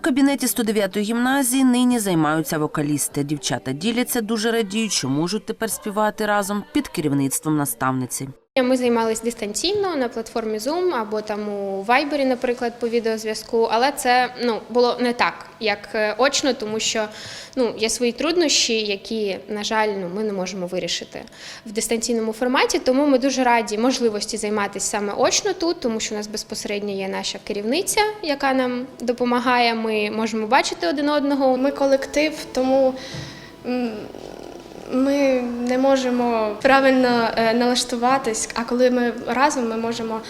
кабінеті 109-ї гімназії нині займаються вокалісти. Дівчата діляться дуже радіють, що можуть тепер співати разом під керівництвом наставниці. Ми займалися дистанційно на платформі Zoom або там у Viber, наприклад, по відеозв'язку, але це ну було не так, як е, очно, тому що ну є свої труднощі, які, на жаль, ну ми не можемо вирішити в дистанційному форматі. Тому ми дуже раді можливості займатися саме очно тут, тому що у нас безпосередньо є наша керівниця, яка нам допомагає. Ми можемо бачити один одного. Ми колектив, тому ми не можемо правильно е, налаштуватись, а коли ми разом, ми можемо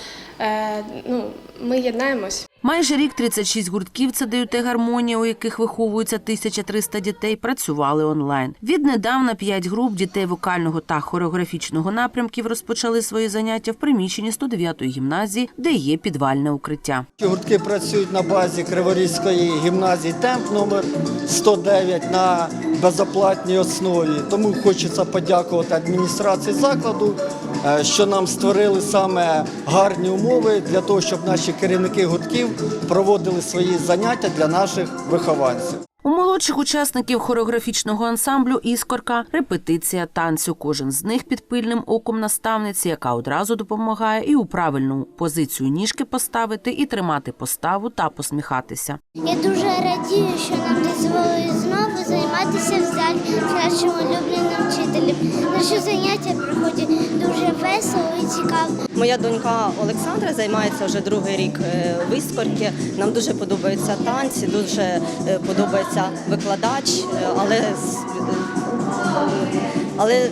е, ну, ми єднаємось. Майже рік 36 гуртків це ДЮТ «Гармонія», у яких виховується 1300 дітей, працювали онлайн. Віднедавна п'ять груп дітей вокального та хореографічного напрямків розпочали свої заняття в приміщенні 109-ї гімназії, де є підвальне укриття. Гуртки працюють на базі Криворізької гімназії темп номер 109 на безоплатній основі. Тому хочеться подякувати адміністрації закладу, е, що нам створили саме гарні умови для того, щоб наші керівники гуртків проводили свої заняття для наших вихованців. У молодших учасників хореографічного ансамблю Іскорка репетиція танцю. Кожен з них під пильним оком наставниці, яка одразу допомагає і у правильну позицію ніжки поставити, і тримати поставу та посміхатися. Я дуже радію, що нам дозволили знову займатися в залі з нашим улюбленим вчителем. Наші заняття проходять дуже весело і цікаво. Моя донька Олександра займається вже другий рік е, в. Нам дуже подобаються танці, дуже е, подобається викладач, е, але але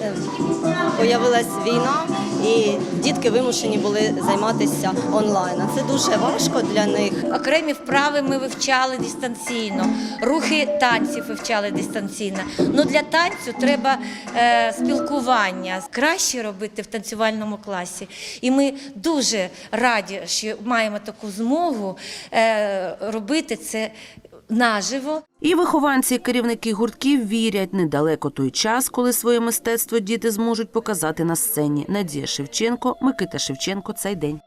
появилась війна, і дітки вимушені були займатися онлайн. Це дуже важко для них. Окремі вправи ми вивчали дистанційно, рухи танців вивчали дистанційно. Ну для танцю треба е, спілкування краще робити в танцювальному класі. І ми дуже раді, що маємо таку змогу е, робити це наживо. І вихованці, і керівники гуртків вірять недалеко той час, коли своє мистецтво діти зможуть показати на сцені. Надія Шевченко, Микита Шевченко. Цей день.